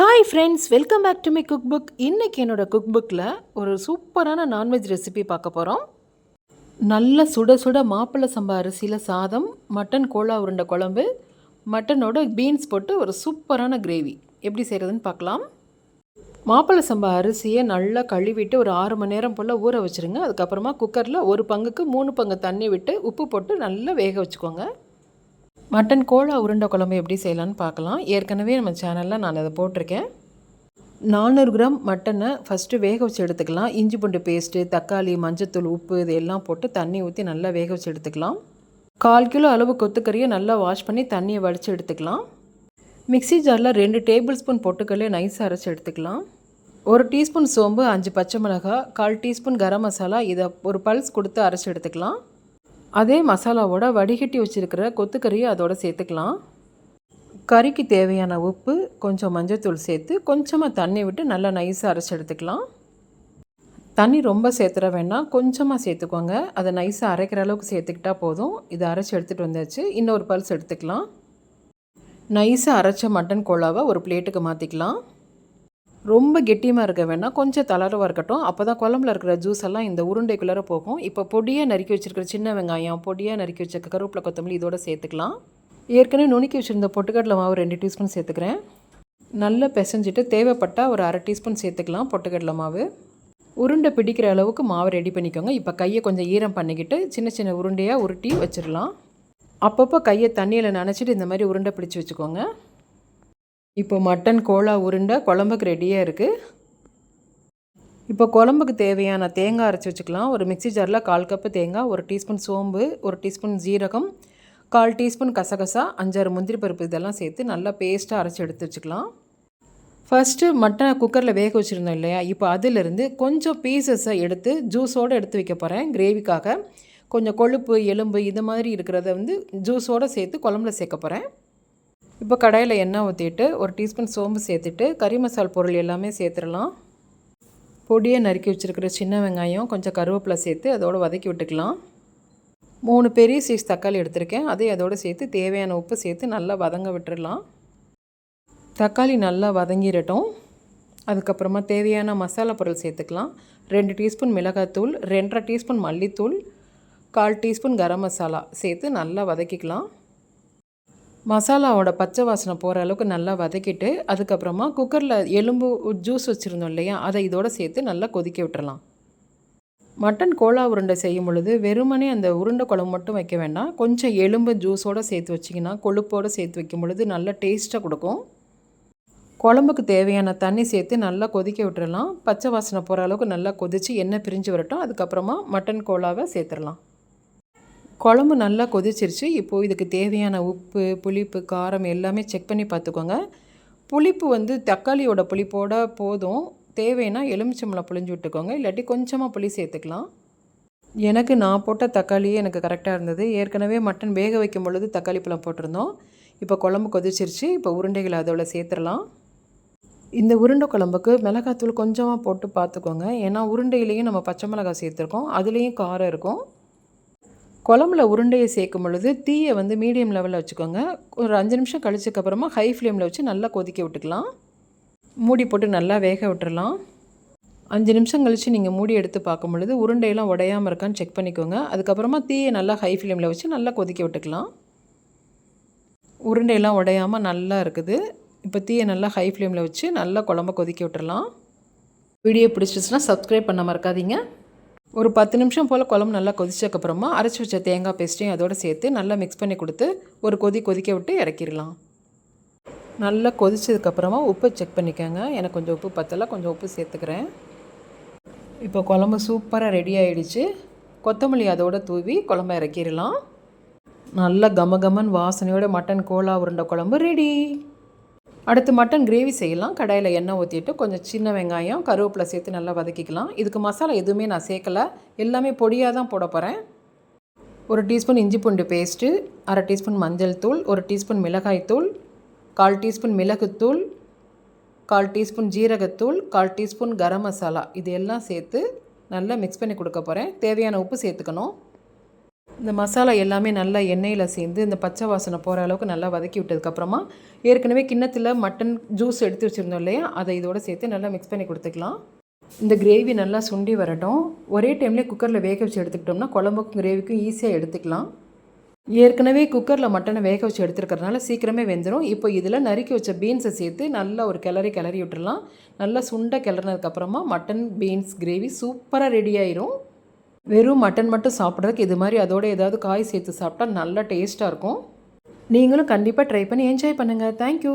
Hi friends welcome back to my cook book இன்றைக்கி என்னோட cook புக்கில் ஒரு சூப்பரான நான்வெஜ் ரெசிபி பார்க்க போகிறோம் நல்ல சுட சுட மாப்பிள்ளை சம்பா அரிசியில் சாதம் மட்டன் கோலா உருண்டை குழம்பு மட்டனோட பீன்ஸ் போட்டு ஒரு சூப்பரான கிரேவி எப்படி செய்கிறதுன்னு பார்க்கலாம். மாப்பிள்ளை சம்பா அரிசியை நல்லா கழுவிட்டு ஒரு ஆறு மணி நேரம் போல் ஊற வச்சுருங்க. அதுக்கப்புறமா குக்கரில் ஒரு பங்குக்கு மூணு பங்கு தண்ணி விட்டு உப்பு போட்டு நல்லா வேக வச்சுக்கோங்க. மட்டன் கோழா உருண்டை குழம்பு எப்படி செய்யலான்னு பார்க்கலாம். ஏற்கனவே நம்ம சேனலில் நான் அதை போட்டிருக்கேன். நானூறு கிராம் மட்டனை ஃபஸ்ட்டு வேக வச்சு எடுத்துக்கலாம். இஞ்சி பூண்டு பேஸ்ட்டு தக்காளி மஞ்சத்தூள் உப்பு இது எல்லாம் போட்டு தண்ணி ஊற்றி நல்லா வேக வச்சு எடுத்துக்கலாம். கால் கிலோ அளவு கொத்துக்கறியை நல்லா வாஷ் பண்ணி தண்ணியை வடித்து எடுத்துக்கலாம். மிக்ஸி ஜாரில் ரெண்டு டேபிள் ஸ்பூன் பொட்டுக்கல்லையே நைஸாக அரைச்சி எடுத்துக்கலாம். ஒரு டீஸ்பூன் சோம்பு அஞ்சு பச்சை மிளகாய் கால் டீஸ்பூன் கரம் மசாலா இதை ஒரு பல்ஸ் கொடுத்து அரைச்சி எடுத்துக்கலாம். அதே மசாலாவோட வடிகட்டி வச்சுருக்கிற கொத்துக்கறியை அதோட சேர்த்துக்கலாம். கறிக்கு தேவையான உப்பு கொஞ்சம் மஞ்சள்தூள் சேர்த்து கொஞ்சமாக தண்ணி விட்டு நல்லா நைஸாக அரைச்சி எடுத்துக்கலாம். தண்ணி ரொம்ப சேர்த்துற வேணால் கொஞ்சமாக சேர்த்துக்கோங்க. அதை நைஸாக அரைக்கிற அளவுக்கு சேர்த்துக்கிட்டா போதும். இதை அரைச்சி எடுத்துகிட்டு வந்தாச்சு. இன்னொரு பல்ஸ் எடுத்துக்கலாம். நைஸாக அரைச்ச மட்டன் கோலாவை ஒரு பிளேட்டுக்கு மாற்றிக்கலாம் ரொம்ப கெட்டியமாக இருக்க வேணாம். கொஞ்சம் தளர்வாக இருக்கட்டும். அப்போ தான் குழம்புல இருக்கிற ஜூஸ் எல்லாம் இந்த உருண்டைக்குள்ளார போகும். இப்போ பொடியாக நறுக்கி வச்சுருக்கிற சின்ன வெங்காயம் பொடியாக நறுக்கி வச்ச கருவேப்பிலை கொத்தமல்லி இதோட சேர்த்துக்கலாம். ஏற்கனவே நுணுக்கி வச்சுருந்த பொட்டுக்கடலை மாவு ரெண்டு டீஸ்பூன் சேர்த்துக்கிறேன். நல்லா பிசைஞ்சிட்டு தேவைப்பட்டால் ஒரு அரை டீஸ்பூன் சேர்த்துக்கலாம் பொட்டுக்கடலை மாவு. உருண்டை பிடிக்கிற அளவுக்கு மாவு ரெடி பண்ணிக்கோங்க. இப்போ கையை கொஞ்சம் ஈரம் பண்ணிக்கிட்டு சின்ன சின்ன உருண்டையாக உருட்டி வச்சிடலாம். அப்பப்போ கையை தண்ணியில் நினச்சிட்டு இந்த மாதிரி உருண்டை பிடிச்சி வச்சுக்கோங்க. இப்போ மட்டன் கோலா உருண்டை குழம்புக்கு ரெடியாக இருக்குது இப்போ குழம்புக்கு தேவையான தேங்காய் அரைச்சி வச்சுக்கலாம். ஒரு மிக்ஸி ஜாரில் கால் கப்பு தேங்காய் ஒரு டீஸ்பூன் சோம்பு ஒரு டீஸ்பூன் ஜீரகம் கால் டீஸ்பூன் கசகசா அஞ்சாறு முந்திரி பருப்பு இதெல்லாம் சேர்த்து நல்லா பேஸ்ட்டாக அரைச்சி எடுத்து வச்சுக்கலாம். ஃபஸ்ட்டு மட்டனை குக்கரில் வேக வச்சுருந்தோம் இல்லையா? இப்போ அதிலிருந்து கொஞ்சம் பீசஸை எடுத்து ஜூஸோடு எடுத்து வைக்க போகிறேன் கிரேவிக்காக கொஞ்சம் கொழுப்பு எலும்பு இது மாதிரி இருக்கிறத வந்து ஜூஸோடு சேர்த்து குழம்புல சேர்க்க போகிறேன் இப்போ கடாயில் எண்ணெய் ஊற்றிட்டு ஒரு டீஸ்பூன் சோம்பு சேர்த்துட்டு கறி மசால் பொருள் எல்லாமே சேர்த்துடலாம். பொடியை நறுக்கி வச்சுருக்கிற சின்ன வெங்காயம் கொஞ்சம் கருவேப்பிலை சேர்த்து அதோடு வதக்கி விட்டுக்கலாம். மூணு பெரிய சைஸ் தக்காளி எடுத்திருக்கேன். அதையும் அதோடு சேர்த்து தேவையான உப்பு சேர்த்து நல்லா வதங்க விட்டுடலாம். தக்காளி நல்லா வதங்கிடட்டும். அதுக்கப்புறமா தேவையான மசாலா பொருள் சேர்த்துக்கலாம். ரெண்டு டீஸ்பூன் மிளகாத்தூள் ரெண்டரை டீஸ்பூன் மல்லித்தூள் கால் டீஸ்பூன் கரம் மசாலா சேர்த்து நல்லா வதக்கிக்கலாம். மசாலாவோட பச்சை வாசனை போகிற அளவுக்கு நல்லா வதக்கிட்டு அதுக்கப்புறமா குக்கரில் எலும்பு ஜூஸ் வச்சுருந்தோம் இல்லையா? அதை இதோடு சேர்த்து நல்லா கொதிக்க விட்டுறலாம். மட்டன் கோலா உருண்டை செய்யும் பொழுது வெறுமனே அந்த உருண்டை குழம்பு மட்டும் வைக்க வேண்டாம். கொஞ்சம் எலும்பு ஜூஸோடு சேர்த்து வச்சிங்கன்னா கொழுப்போடு சேர்த்து வைக்கும் பொழுது நல்ல டேஸ்ட்டாக கொடுக்கும். குழம்புக்கு தேவையான தண்ணி சேர்த்து நல்லா கொதிக்க விட்டுறலாம். பச்சை வாசனை போகிற அளவுக்கு நல்லா கொதித்து எண்ணெய் பிரிஞ்சு வரட்டும். அதுக்கப்புறமா மட்டன் கோலாவை சேர்த்துடலாம் குழம்பு நல்லா கொதிச்சிருச்சு. இப்போது இதுக்கு தேவையான உப்பு புளிப்பு காரம் எல்லாமே செக் பண்ணி பார்த்துக்கோங்க. புளிப்பு வந்து தக்காளியோட புளிப்போட போதும். தேவைன்னா எலுமிச்சம்பளம் புளிஞ்சு விட்டுக்கோங்க. இல்லாட்டி கொஞ்சமாக புளி சேர்த்துக்கலாம். எனக்கு நான் போட்ட தக்காளியே எனக்கு கரெக்டாக இருந்தது. ஏற்கனவே மட்டன் வேக வைக்கும் பொழுது தக்காளி பழம் போட்டிருந்தோம். இப்போ குழம்பு கொதிச்சிருச்சு. இப்போ உருண்டைகளை அதோட சேர்த்துடலாம். இந்த உருண்டை குழம்புக்கு மிளகாத்தூள் கொஞ்சமாக போட்டு பார்த்துக்கோங்க. ஏன்னா உருண்டையிலையும் நம்ம பச்சை மிளகாய் சேர்த்துருக்கோம். அதுலேயும் காரம் இருக்கும். குழம்புல உருண்டையை சேர்க்கும் பொழுது தீயை வந்து மீடியம் லெவலில் வச்சுக்கோங்க. ஒரு அஞ்சு நிமிஷம் கழிச்சக்கப்புறமா ஹை ஃப்ளேமில் வச்சு நல்லா கொதிக்க விட்டுக்கலாம். மூடி போட்டு நல்லா வேக விட்டுறலாம். அஞ்சு நிமிஷம் கழித்து நீங்கள் மூடி எடுத்து பார்க்கும் பொழுது உருண்டையெல்லாம் உடையாமல் இருக்கான்னு செக் பண்ணிக்கோங்க. அதுக்கப்புறமா தீயை நல்லா ஹை ஃப்ளேமில் வச்சு நல்லா கொதிக்க விட்டுக்கலாம். உருண்டையெல்லாம் உடையாமல் நல்லா இருக்குது. இப்போ தீயை நல்லா ஹை ஃப்ளேமில் வச்சு நல்லா குழம்ப கொதிக்க விட்டுறலாம். வீடியோ பிடிச்சிச்சுன்னா சப்ஸ்கிரைப் பண்ண மறக்காதீங்க. ஒரு பத்து நிமிஷம் போல் குழம்பு நல்லா கொதிச்சக்கப்புறமா அரைச்சி வச்ச தேங்காய் பேஸ்ட்டையும் அதோடு சேர்த்து நல்லா மிக்ஸ் பண்ணி கொடுத்து ஒரு கொதி கொதிக்க விட்டு இறக்கிடலாம். நல்லா கொதிச்சதுக்கப்புறமா உப்பு செக் பண்ணிக்கோங்க. எனக்கு கொஞ்சம் உப்பு பத்தலை கொஞ்சம் உப்பு சேர்த்துக்கிறேன். இப்போ குழம்பு சூப்பராக ரெடி ஆகிடுச்சு கொத்தமல்லி அதோட தூவி குழம்ப இறக்கிடலாம். நல்ல கம கமன் வாசனையோட மட்டன் கோலா உருண்டை குழம்பு ரெடி அடுத்து மட்டன் கிரேவி செய்யலாம். கடாயில் எண்ணெய் ஊற்றிட்டு கொஞ்சம் சின்ன வெங்காயம் கருவேப்பிலை சேர்த்து நல்லா வதக்கிக்கலாம். இதுக்கு மசாலா எதுவுமே நான் சேர்க்கலை. எல்லாமே பொடியாக தான் போட போகிறேன் ஒரு டீஸ்பூன் இஞ்சி பூண்டு பேஸ்ட்டு அரை டீஸ்பூன் மஞ்சள் தூள் ஒரு டீஸ்பூன் மிளகாய் தூள் கால் டீஸ்பூன் மிளகுத்தூள் கால் டீஸ்பூன் ஜீரகத்தூள் கால் டீஸ்பூன் கரம் மசாலா. இது எல்லாம் சேர்த்து நல்லா மிக்ஸ் பண்ணி கொடுக்க போகிறேன் தேவையான உப்பு சேர்த்துக்கணும். இந்த மசாலா எல்லாமே நல்லா எண்ணெயில் சேர்ந்து இந்த பச்சை வாசனை போகிற அளவுக்கு நல்லா வதக்கி விட்டதுக்கப்புறமா ஏற்கனவே கிண்ணத்தில் மட்டன் ஜூஸ் எடுத்து வச்சுருந்தோம் இல்லையா? அதை இதோடு சேர்த்து நல்லா மிக்ஸ் பண்ணி கொடுத்துக்கலாம். இந்த கிரேவி நல்லா சுண்டி வரட்டும். ஒரே டைம்லேயே குக்கரில் வேக வச்சு எடுத்துக்கிட்டோம்னா குழம்புக்கும் கிரேவிக்கும் ஈஸியாக எடுத்துக்கலாம். ஏற்கனவே குக்கரில் மட்டனை வேக வச்சு எடுத்துருக்கிறதுனால சீக்கிரமே வெந்துடும் இப்போ இதில் நறுக்கி வச்ச பீன்ஸை சேர்த்து நல்லா ஒரு கிளறி கிளறி விட்டுடலாம். நல்லா சுண்ட கிளறினதுக்கப்புறமா மட்டன் பீன்ஸ் கிரேவி சூப்பராக ரெடி ஆயிரும். வெறும் மட்டன் மட்டும் சாப்பிட்றதுக்கு இது மாதிரி அதோட ஏதாவது காய் சேர்த்து சாப்பிட்டா நல்லா டேஸ்ட்டாக இருக்கும். நீங்களும் கண்டிப்பாக ட்ரை பண்ணி என்ஜாய் பண்ணுங்கள் தேங்க்யூ